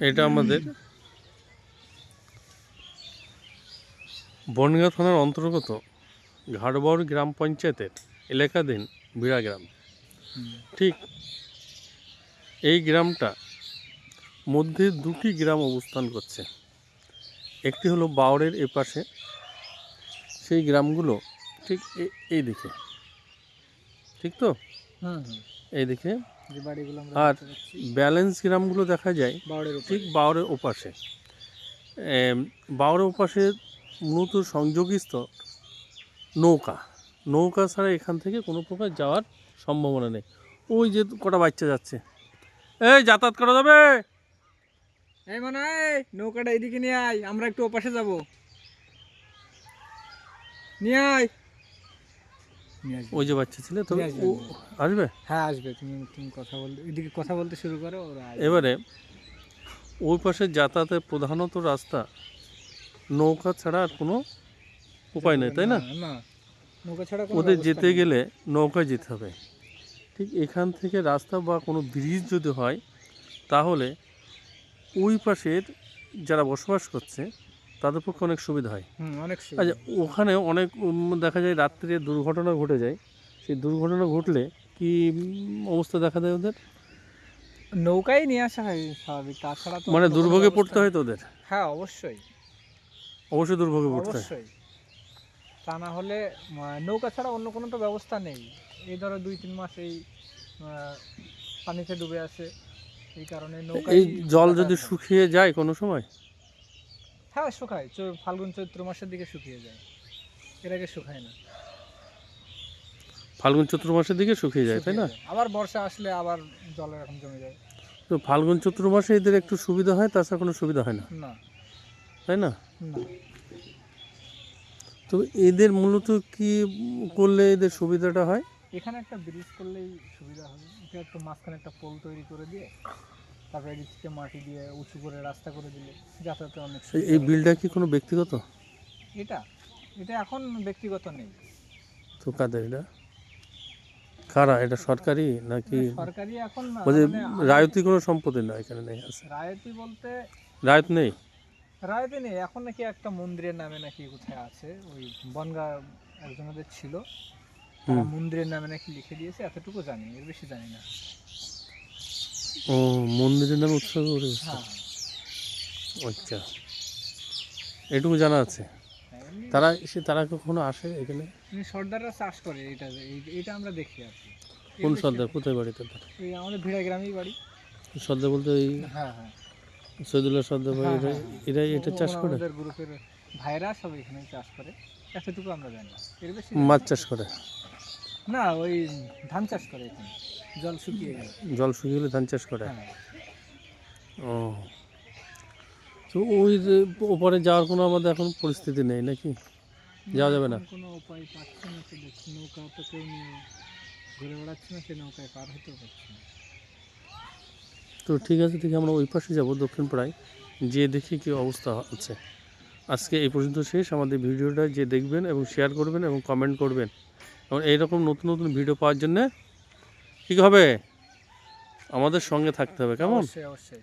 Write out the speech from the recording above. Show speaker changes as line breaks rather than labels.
এটা আমাদের বনগাঁ থানার অন্তর্গত ঘাটবড় গ্রাম পঞ্চায়েতের এলাকাধীন বিড়া গ্রাম। ঠিক এই গ্রামটা মধ্যে দুটি গ্রাম অবস্থান করছে। একটি হলো বাওড়ের এপাশে, সেই গ্রামগুলো ঠিক এই দিকে। ঠিক তো? এই
আমরা
আর ব্যালেন্স গ্রামগুলো দেখা যায় ঠিক বাওরের ওপাশে। বাওরের ওপাশে মূলত সংযোগী স্তর নৌকা। নৌকা ছাড়া এখান থেকে কোনো প্রকার যাওয়ার সম্ভাবনা নেই। ওই যে কটা বাচ্চা যাচ্ছে। এই যাতায়াত করা যাবে?
এই মানে নৌকাটা এদিকে নিয়ে আয় আমরা একটু ওপাশে যাব। নিয়ে আয়।
ওই যে বাচ্চা ছিল তো
আসবে,
ও আসবে?
হ্যাঁ আসবে। তুমি তুমি কথা বলতে এদিকে কথা বলতে শুরু করো ওরা
এবারে ওই পাশে যাতায়াতের প্রধানত রাস্তা নৌকা ছাড়া আর কোনো উপায় নেই তাই না?
না নৌকা ছাড়া
ওদের যেতে গেলে নৌকায় যেতে হবে। ঠিক এখান থেকে রাস্তা বা কোনো ব্রিজ যদি হয় তাহলে ওই পাশের যারা বসবাস করছে তাদের পক্ষে অনেক সুবিধা হয়।
অনেক।
আচ্ছা ওখানে অনেক দেখা যায় রাত্রে দুর্ঘটনা ঘটে যায়। সেই দুর্ঘটনা ঘটলে কি অবস্থা দেখা দেয় ওদের?
নৌকায় নিয়ে আসা হয় স্বাভাবিক তাছাড়া
মানে দুর্ভোগে পড়তে হয় তো ওদের
হ্যাঁ অবশ্যই।
অবশ্যই দুর্ভোগে পড়তে হয়।
অবশ্যই। তা না হলে নৌকা ছাড়া অন্য কোনো তো ব্যবস্থা নেই। এই ধরো দুই তিন মাস এই পানিতে ডুবে আছে। এই কারণে নৌকা
এই জল যদি শুকিয়ে যায় কোনো সময়?
হ্যাঁ শুকায়। চৈ- ফাল্গুন চৈত্র মাসের দিকে শুকিয়ে যায়। এর আগে শুকায় না।
ফাল্গুন চৈত্র মাসের দিকে শুকিয়ে যায় তাই না?
আবার বর্ষা আসলে আবার জল এরকম জমে যায়।
তো ফাল্গুন চৈত্র মাসে এদের একটু সুবিধা হয় তাছাড়া কোনো সুবিধা হয় না?
না।
তাই না?
না।
তো এদের মূলত কি করলে এদের সুবিধাটা হয়?
এখানে একটা ব্রিজ করলেই সুবিধা হবে। এটা একটু মাঝখানে একটা পোল তৈরি করে দিয়ে তারপরে এদিক থেকে মাটি দিয়ে উঁচু করে রাস্তা করে দিলে যাতায়াতে অনেক
এই- বিলটা কি কোনো ব্যক্তিগত?
এটা এটা এখন ব্যক্তিগত নেই।
তো কাদের এটা? কারা? এটা সরকারি নাকি
সরকারি এখন মানে
রায়তি কোনো সম্পত্তি না এখানে নেই আছে।
রায়তি বলতে
রায়ত নেই?
রায়তি নেই এখন নাকি একটা মন্দিরের নামে নাকি কোথায় আছে ওই বনগা একজনদের ছিল। মন্দিরের নামে নাকি লিখে দিয়েছে এতটুকু জানি এর বেশি জানি না।
ও মন্দিরের নামে উৎসর্গ করে।
হ্যাঁ।
আচ্ছা। এটুকু জানা আছে? তারা এসে তারা কখনো আসে এখানে?
এমনি সর্দাররা চাষ করে এটা এটা আমরা দেখি আর কি।
কোন সর্দার? কোথায় বাড়ি তাদের
এই আমাদের ভিড়া গ্রামেই বাড়ি।
সর্দার বলতে এই
হ্যাঁ হ্যাঁ।
সৈদুল্লাহ সর্দার বাড়ি
হ্যাঁ,
এরা
হ্যাঁ।
এরা এটা চাষ করে?
আমাদের গ্রুপের ভাইরা সব এখানেই চাষ করে। এতটুকু আমরা জানি এর বেশি
মাছ চাষ করে?
না ওই ধান চাষ করে এখানে। জল শুকিয়ে গেলে।
জল শুকিয়ে গেলে ধান চাষ করে?
হ্যাঁ।
ও। তো ওই যে ওপরে যাওয়ার কোনো আমাদের এখন পরিস্থিতি নেই নাকি? যাওয়া যাবে না?
কোনো উপায় পাচ্ছি না তো দেখছি নৌকা তো কেউ নিয়ে ঘুরে বেড়াচ্ছে না সে নৌকায় পার হতেও পারছে না।
তো ঠিক আছে ঠিক আমরা ওই পাশে যাব দক্ষিণ পাড়ায়। যে দেখি কি অবস্থা আছে আজকে এই পর্যন্ত শেষ। আমাদের ভিডিওটা যে দেখবেন এবং শেয়ার করবেন এবং কমেন্ট করবেন। এবং এইরকম নতুন নতুন ভিডিও পাওয়ার জন্যে কী হবে? আমাদের সঙ্গে থাকতে হবে, কেমন?
অবশ্যই।